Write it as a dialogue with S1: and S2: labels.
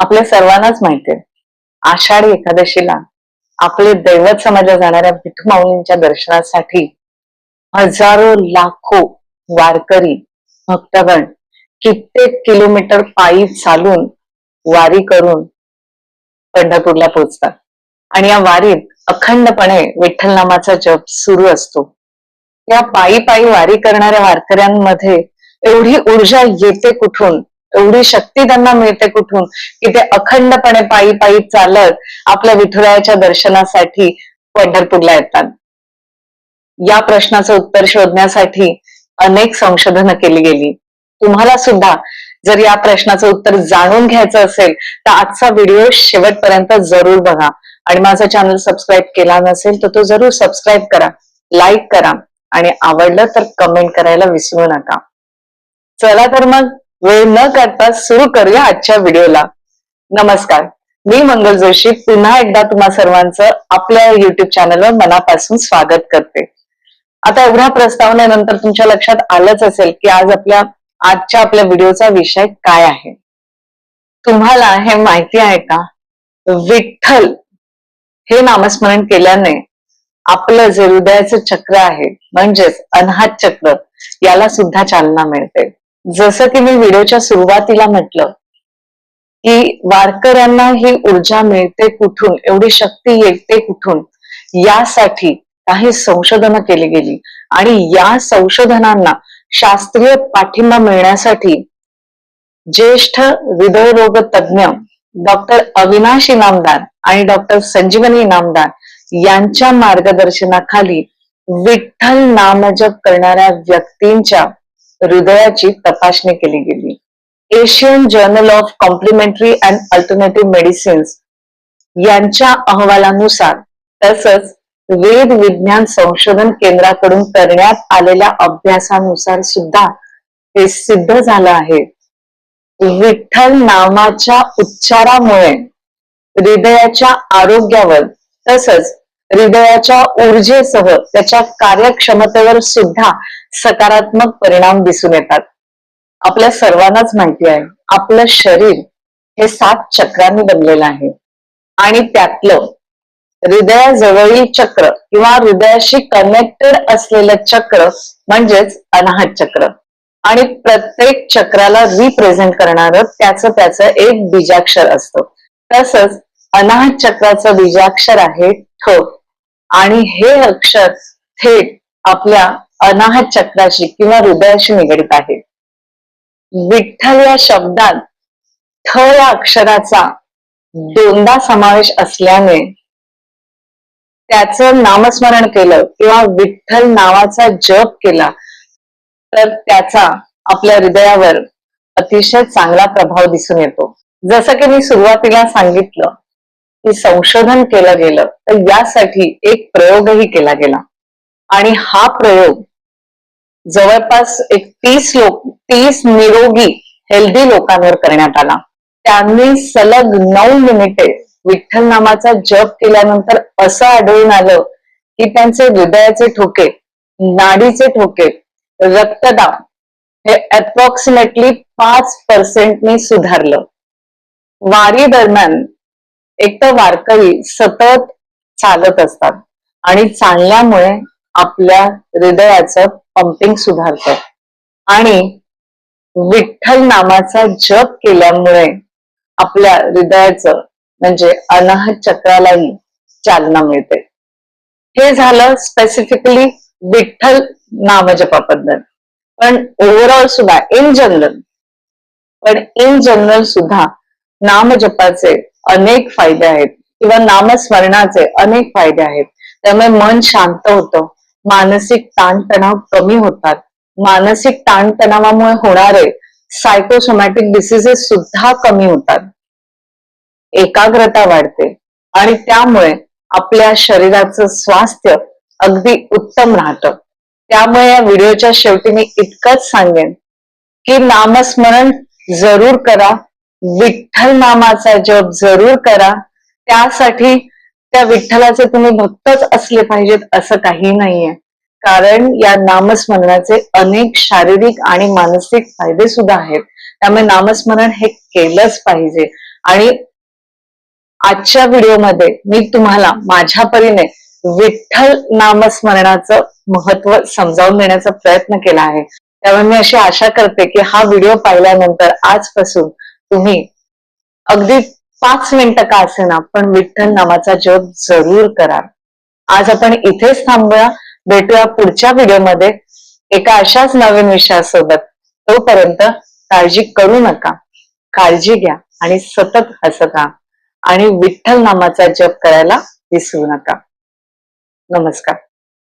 S1: आपल्या सर्वांनाच माहितीये. आषाढी एकादशीला आपले दैवत समजल्या जाणाऱ्या विठू माऊलींच्या दर्शनासाठी हजारो लाखो वारकरी भक्तगण कित्येक किलोमीटर पायी चालून वारी करून पंढरपूरला पोहोचतात. आणि या वारीत अखंडपणे विठ्ठल नामाचा जप सुरू असतो. या पायी पायी वारी करणाऱ्या वारकऱ्यांमध्ये एवढी ऊर्जा येते कुठून? एवढी शक्ती त्यांना मिळते कुठून की ते अखंडपणे पायी पायी चालत आपल्या विठुरायाच्या दर्शनासाठी पंढरपूरला येतात. या प्रश्नाचं उत्तर शोधण्यासाठी अनेक संशोधनं केली गेली. तुम्हाला सुद्धा जर या प्रश्नाचं उत्तर जाणून घ्यायचं असेल तर आजचा व्हिडिओ शेवटपर्यंत जरूर बघा. आणि माझा चॅनल सबस्क्राईब केला नसेल तर तो जरूर सबस्क्राईब करा लाईक करा आणि आवडलं तर कमेंट करायला विसरू नका. चला तर मग वेळ न करता सुरू करूया आजच्या व्हिडिओला. नमस्कार. मी मंगल जोशी. पुन्हा एकदा तुम्हा सर्वांचं आपल्या युट्यूब चॅनलवर मनापासून स्वागत करते. आता एवढ्या प्रस्तावनेनंतर तुमच्या लक्षात आलंच असेल की आज आपल्या आजच्या आपल्या व्हिडिओचा विषय काय आहे? तुम्हाला हे माहिती आहे का? विठ्ठल हे नामस्मरण केल्याने आपलं जे हृदयाचं चक्र आहे म्हणजेच अनाहत चक्र याला सुद्धा चालना मिळते. जसं की मी व्हिडिओच्या सुरुवातीला म्हटलं की वारकऱ्यांना ही ऊर्जा मिळते कुठून? एवढी शक्ती येते कुठून? यासाठी काही संशोधन केली गेली. आणि या संशोधनांना शास्त्रीय पाठिंबा मिळण्यासाठी ज्येष्ठ हृदयरोग तज्ज्ञ डॉक्टर अविनाश इनामदार आणि डॉक्टर संजीवनी इनामदार यांच्या मार्गदर्शनाखाली विठ्ठल नामजप करणाऱ्या व्यक्तींच्या हृदयाची तपासणी केली गेली. Asian journal of complementary and alternative medicines यांच्या अहवालानुसार तसंच वेद विज्ञान संशोधन केंद्राकडून करण्यात आलेल्या अभ्यासानुसार सुद्धा हे सिद्ध झालं आहे. विठ्ठल नामाच्या उच्चारामुळे हृदयाच्या आरोग्यावर तसंच हृदयाच्या ऊर्जेसह त्याच्या कार्यक्षमतेवर सुद्धा सकारात्मक परिणाम दिसून येतात. आपल्या सर्वांनाच माहिती आहे आपलं शरीर हे सात चक्रांनी बनलेलं आहे. आणि त्यातलं हृदयाजवळील चक्र किंवा हृदयाशी कनेक्टेड असलेलं चक्र म्हणजेच अनाहत चक्र. आणि प्रत्येक चक्राला रिप्रेझेंट करणारं त्याचं त्याचं एक बीजाक्षर असतं. तसंच अनाहत चक्राचं बीजाक्षर आहे ठ. आणि हे अक्षर थेट आपल्या अनाहत चक्राशी किंवा हृदयाशी निगडित आहे. विठ्ठल या शब्दात थ या अक्षराचा दोनदा समावेश असल्याने त्याचं नामस्मरण केलं किंवा विठ्ठल नावाचा जप केला तर त्याचा आपल्या हृदयावर अतिशय चांगला प्रभाव दिसून येतो. जसं की मी सुरुवातीला सांगितलं की संशोधन केलं गेलं तर यासाठी एक प्रयोगही केला गेला. आणि हा प्रयोग जवळपास एक तीस लोक तीस निरोगी हेल्दी लोकांवर करण्यात आला. त्यांनी सलग नऊ मिनिटे विठ्ठल नामाचा जप केल्यानंतर असं आढळून आलं की त्यांचे हृदयाचे ठोके नाडीचे ठोके रक्तदाब हे अप्रॉक्सिमेटली पाच पर्सेंटनी सुधारलं. वारी दरम्यान एक तर वारकरी सतत चालत असतात आणि चालल्यामुळे आपल्या हृदयाचं पंपिंग सुधारतं. आणि विठ्ठल नामाचा जप केल्यामुळे आपल्या हृदयाचं म्हणजे अनाहत चक्रालाही चालना मिळते. हे झालं स्पेसिफिकली विठ्ठल नामजपाबद्दल. पण ओव्हरऑल सुद्धा इन जनरल पण इन जनरल सुद्धा नामजपाचे अनेक फायदे आहेत किंवा नामस्मरणाचे अनेक फायदे आहेत. त्यामुळे मन शांत होतं. मानसिक ताणतणाव कमी होतात. मानसिक ताणतणावामुळे होणारे सायकोसोमॅटिक डिसिजेस सुद्धा कमी होतात. एकाग्रता वाढते आणि त्यामुळे आपल्या शरीराचं स्वास्थ्य अगदी उत्तम राहतं. त्यामुळे या व्हिडिओच्या शेवटी मी इतकंच सांगेन की नामस्मरण जरूर करा. विठ्ठल नामाचा जप जरूर करा. त्यासाठी त्या विठ्ठलाचे तुम्ही भक्तच असले पाहिजेत असं काही नाहीये. कारण या नामस्मरणाचे अनेक शारीरिक आणि मानसिक फायदे सुद्धा आहेत. त्यामुळे नामस्मरण हे केलंच पाहिजे. आणि आजच्या व्हिडिओमध्ये मी तुम्हाला माझ्या परीने विठ्ठल नामस्मरणाचं महत्त्व समजावून देण्याचा प्रयत्न केला आहे. त्यामुळे मी अशी आशा करते की हा व्हिडिओ पाहिल्यानंतर आजपासून तुम्ही अगदी पाच मिनिटं का असेना पण विठ्ठल नामाचा जप जरूर करा. आज आपण इथेच थांबूया. भेटूया पुढच्या व्हिडिओमध्ये. एका अशाच नवीन विषयासोबत. तोपर्यंत काळजी करू नका. काळजी घ्या आणि सतत हसत राहा आणि विठ्ठल नामाचा जप करायला विसरू नका. नमस्कार.